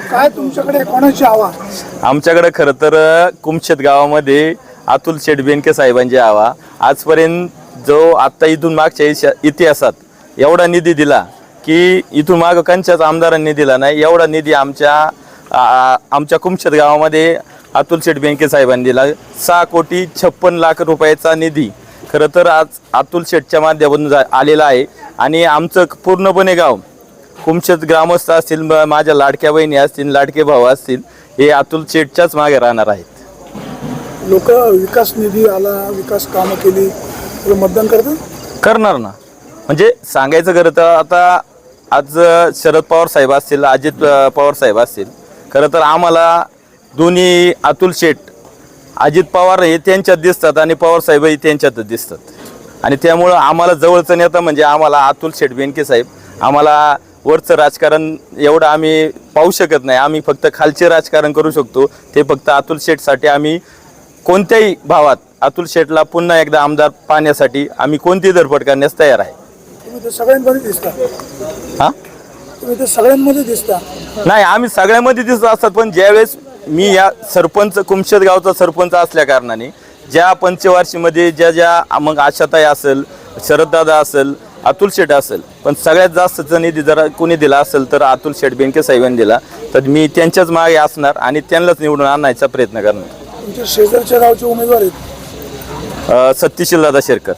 काय तुमच्याकडे कोणाची हवा आमच्याकडे खरं तर कुमशेत गावामध्ये अतुल शेठ बेनके साहेबांची हवा आजपर्यंत जो आत्ता इथून मागच्या इशा- इतिहासात एवढा निधी दिला की इथून माग कंच्याच आमदारांनी दिला नाही. एवढा निधी आमच्या आ- आमच्या कुमशेत गावामध्ये अतुल शेठ बेनके साहेबांनी दिला. सहा कोटी छप्पन लाख रुपयाचा निधी खरं तर आज अतुल शेठच्या माध्यमातून जा- आलेला आहे. आणि आमचं पूर्णपणे गाव कुमशेत ग्रामस्थ असतील म- माझ्या लाडक्या बहिणी असतील लाडके भाऊ असतील हे अतुल शेठच्याच मागे राहणार आहेत. लोक विकास निधी आला विकास कामं केली तर मतदान करतात करणार ना. म्हणजे सांगायचं खरं तर आता आज शरद पवार साहेब असतील अजित अ, पवार साहेब असतील खरं तर आम्हाला दोन्ही अतुल शेठ अजित पवार हे त्यांच्यात दिसतात आणि पवार साहेबही त्यांच्यातच दिसतात. आणि त्यामुळं आम्हाला जवळचं नेता म्हणजे आम्हाला अतुल शेठ बेनके साहेब आम्हाला वरचं राजकारण एवढं आम्ही पाहू शकत नाही. आम्ही फक्त खालचे राजकारण करू शकतो. ते फक्त अतुल शेठसाठी आम्ही कोणत्याही भावात अतुल शेठला पुन्हा एकदा आमदार पाहण्यासाठी आम्ही कोणती धडपड करण्यास तयार आहे? सगळ्यांमध्ये दिसता. हा? तुम्ही तर सगळ्यांमध्ये दिसता. नाही आम्ही सगळ्यामध्ये दिसत असतात पण ज्यावेळेस मी या सरपंच कुमशेत गावचा सरपंच असल्या कारणाने ज्या पंचवार्षीमध्ये ज्या ज्या मग आशाताई असेल शरददादा असेल अतुल शेठ असेल. पण सगळ्यात जास्त निधी जर कोणी दिला असेल तर अतुल शेठ बेनके साहेबांनी दिला. तर मी त्यांच्याच मागे असणार आणि त्यांनाच निवडून आणायचा प्रयत्न करणार. तुमच्या शेजारच्या गावचे उमेदवार आहेत. अ, सत्यशील दादा शेरकर.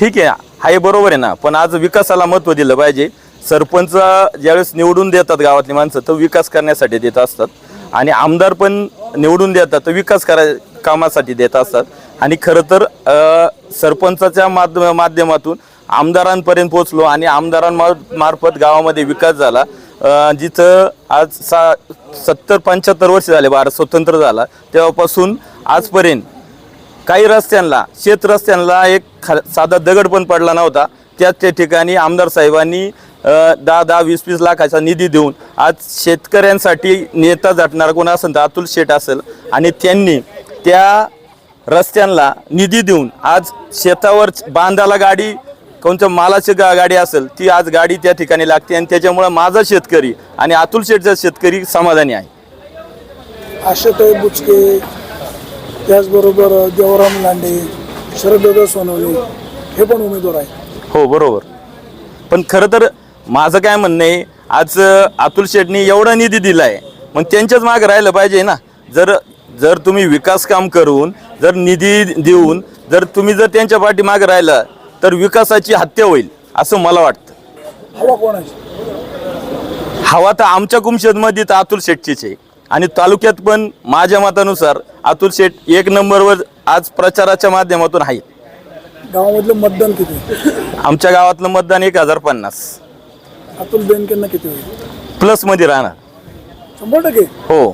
ठीक आहे हाय बरोबर आहे ना पण आज विकासाला महत्त्व दिलं पाहिजे. सरपंच ज्यावेळेस निवडून देतात गावातली माणसं तर विकास करण्यासाठी देत असतात. आणि आमदार पण निवडून देतात तर विकास कराय कामासाठी देत असतात. आणि खरं तर अ, सरपंचाच्या माध्य माध्यमातून आमदारांपर्यंत पोहोचलो आणि आमदारांमार्फत गावामध्ये विकास झाला. जिथं आज सा सत्तर पंच्याहत्तर वर्ष झाले भारत स्वतंत्र झाला. तेव्हापासून आजपर्यंत काही रस्त्यांना शेत रस्त्यांना एक खा साधा दगड पण पडला नव्हता. त्याच त्या ठिकाणी आमदार साहेबांनी दहा दहा वीस वीस लाखाचा निधी देऊन आज शेतकऱ्यांसाठी नेता झटणार कोण असेल तर अतुल शेठ असेल आणि त्यांनी त्या रस्त्यांना निधी देऊन आज शेतावर बांधाला गाडी कोणत्या मालाची गा गाडी असेल ती आज गाडी त्या ठिकाणी लागते आणि त्याच्यामुळं माझा शेतकरी आणि अतुल शेठचा शेतकरी समाधानी आहे. आशाताई बुचके त्याचबरोबर देवराम लांडे शरददादा सोनवणे हे पण उमेदवार आहेत. हो बरोबर. पण खरं तर माझं काय म्हणणं आहे आज अतुल शेटनी एवढा निधी दिलाय मग त्यांच्याच मागे राहिलं पाहिजे ना. जर जर तुम्ही विकास काम करून जर निधी देऊन जर तुम्ही जर त्यांच्या पाठीमागे राहिला तर विकासाची हत्या होईल असं मला वाटतं. हवा कोणाची? हवा तर आमच्या कुमशेदमध्ये तर अतुल शेटचीच आहे. आणि तालुक्यात पण माझ्या मतानुसार अतुल शेट एक नंबरवर आज प्रचाराच्या माध्यमातून आहे गावामधलं मतदान किती? आमच्या गावातलं मतदान एक हजार पन्नास. अतुल बेनकेंना किती होईल? प्लसमध्ये राहणार. शंभर टक्के? हो.